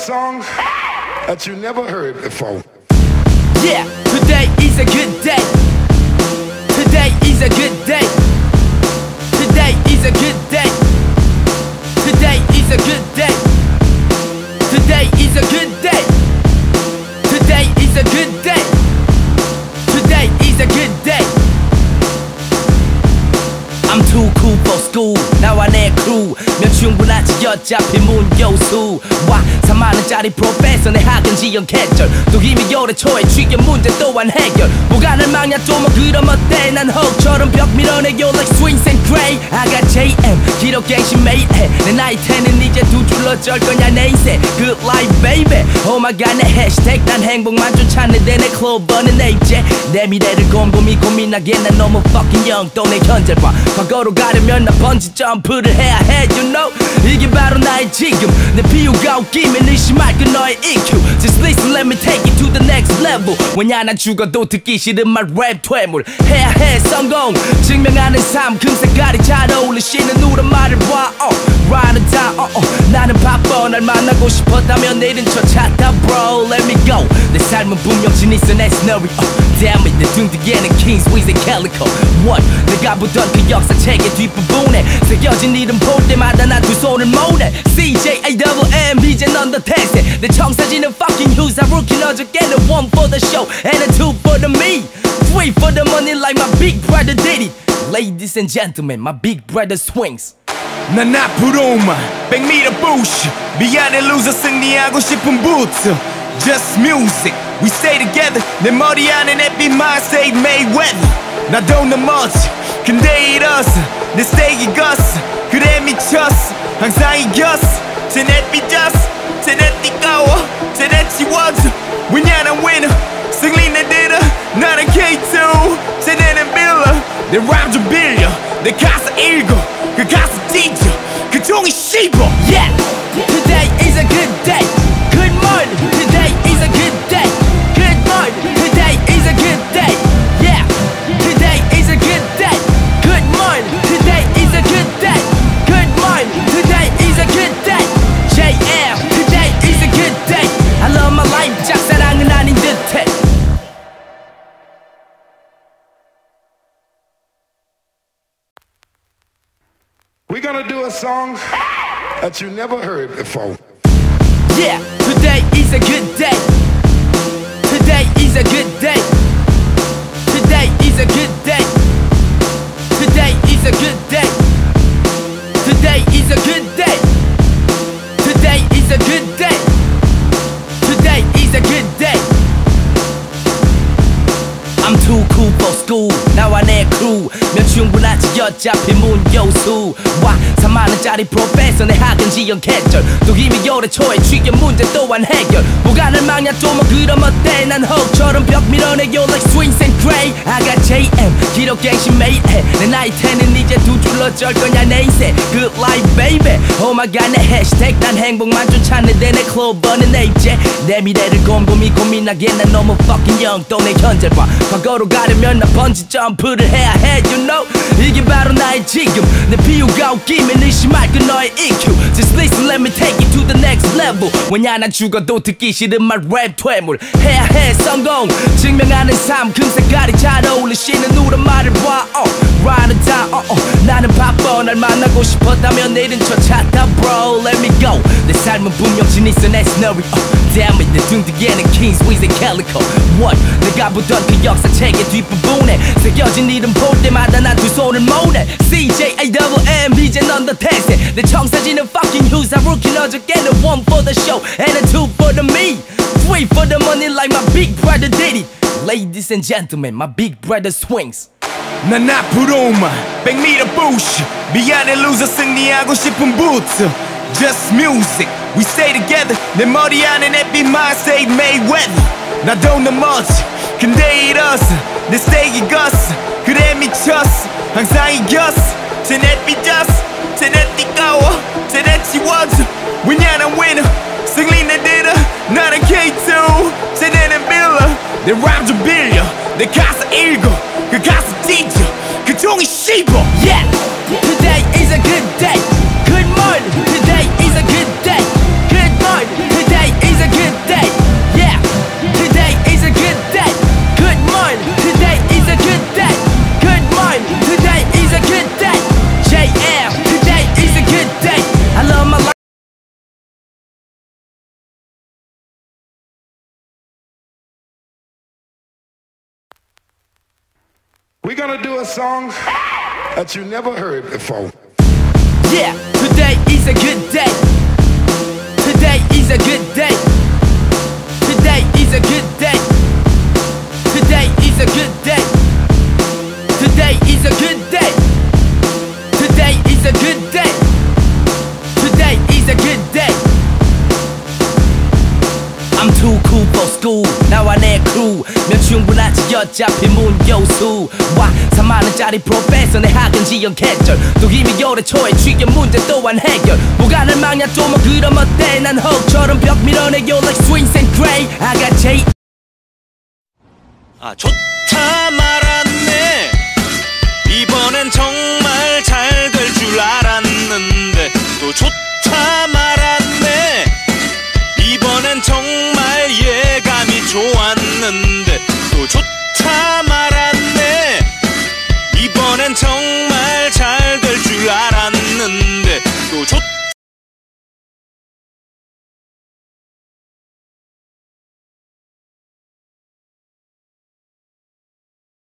song that you never heard before. Yeah, today is a good day. Today is a good day. Today is a good day. Today is a good day. 충분하지 어차피 문교수. 와 3만원짜리 프로페서. 내 학은 지연 개쩔 또 이미 열애 초에 취업 문제 또한 해결. 날 막냐 또뭐 그럼 어때? 난 혹처럼 벽 밀어내요 like swings and got 기록 갱신 매일 해 내 나이 때는 이제 두 줄로 쩔 거냐 내 인생 Good life baby. Oh my god 내 해시태그 난 행복만 쫓았는데 내 클로버는 내 이제 내 미래를 곰곰이 고민하기에 난 너무 fucking young. 또 내 현재를 봐 과거로 가려면 나 번지 점프를 해야 해 you know? 이게 바로 나의 지금. 내 비유가 웃기면 의심할 그 너의 EQ Just listen let me take you to the next level. 왜냐 난 죽어도 듣기 싫은 말 랩 퇴물. 해야 해 성공. 증명하는 삶 금색깔이 잘 어울리시는 누런 말 을 봐 uh, Ride or die uh, uh. 나는 바빠 날 만나고 싶었다면 내일은 저 찾다 bro let me go 내 삶은 분명 지니스 내 scenario Damn it 내 등뒤에는 Kings Weezy Calico What 내가 보던 그 역사책의 뒷부분에 새겨진 이름 볼 때마다 난 두 손을 모으네 CJ-A-double-M 이제 넌 더 대세 내 청사진은 fucking Hughes I rookie 어저께는 one for the show and a two for the me Three for the money like my big brother did it Ladies and gentlemen my big brother swings 난 앞으로만 100m push 미안해 loser 승리하고 싶은 부츠 Just music We stay together 내 머리 안에 내빛 mind say Mayweather 나도 넘어지 근데 이었어 내 스테이크 껐어 그래 미쳤어 항상 이겼어 제 내빛졌어 제내 뜨거워 제내 지워져 왜냐 난 winner 승리 내 들어 나는 K2 쟤네는 빌러 내 람 좀 빌려 내 가사 읽어 그 가사 뒤져 그 종이 씹어 Yeah, We're gonna do a song that you never heard before. Yeah, today is a good day. Today is a good day. Today is a good day. Today is a good day. Today is a good day. Today is a good day. Today is a good day. I'm too cool for school 나와 내 crew 면 충분하지 어차피 문교수 와 3만원짜리 프로페서 내 학은 지연 개쩔 또 이미 열애 초에 취업 문제 또한 해결. 날 막냐 또뭐 그럼 어때? 난 혹처럼 벽 밀어내요 like swings and gray got JM 기록 갱신 매일 해 내 나이 때는 이제 두 줄로 쩔 거냐 내 인생? Good life baby. Oh my god 내 해시태그 난 행복만 쫓았는데 내 클로버는 내 이제 내 미래를 곰곰이 고민하기에 난 너무 fucking young. 또 내 현재를 봐 과거로 가려면 나 번지 점프를 해야 해 you know 바로 나의 지금 내 비유가 웃기면 의심할 그 너의 EQ Just listen let me take you to the next level 왜냐 난 죽어도 듣기 싫은 말랩 퇴물 해야 해 성공 증명하는 삶 금색깔이 잘 어울리시는 나는 바빠 날 만나고 싶었다면 내일은 저 찾다 bro let me go 내 삶은 분명 지니스 내 scenario Damn it 내 등뒤에는 Kings Weezy Calico What 내가 보던 그 역사책의 뒷부분에 새겨진 이름 볼 때마다 난 두 손을 모으네 CJ-A-double-M 이제 넌 더 대세 내 청사진은 fucking Hughes I rookie 어저께는 one for the show and a two for the me Three for the money like my big brother did it Ladies and gentlemen my big brother swings 난 앞으로만 100m push 미안해 loser 승리하고 싶은 부츠 Just music We stay together 내 머리 안에 내빛 mind say Mayweather 나도 넘어지 근데 이었어 내 스테이크 껐어 그래 미쳤어 항상 이겼어 제 내빛졌어 쟤네 뜨거워 쟤네 지워져 왜냐 난 winner 승리 내 들어 나는 K2 쟤네는 빌러 내 람 좀 빌려 내 가사 읽어 그 가사 뒤져 그 종이 씹어 Yeah, We're gonna do a song that you never heard before. Yeah, today is a good day. Today is a good day. Today is a good I'm too cool for school. 나와 내 crew. 면 충분하지 어차피 문교수와 3만원짜리 프로페서 내 학은 지연 개쩔 또 이미 열애 초에 취업 문제 또한 해결. 뭐가를 막냐 또 뭐 그럼 어때? 난 헉처럼 벽 밀어내. You like swings and gray. I got J 아 좋다 말았네. 이번엔 정말 잘 될줄또 좋다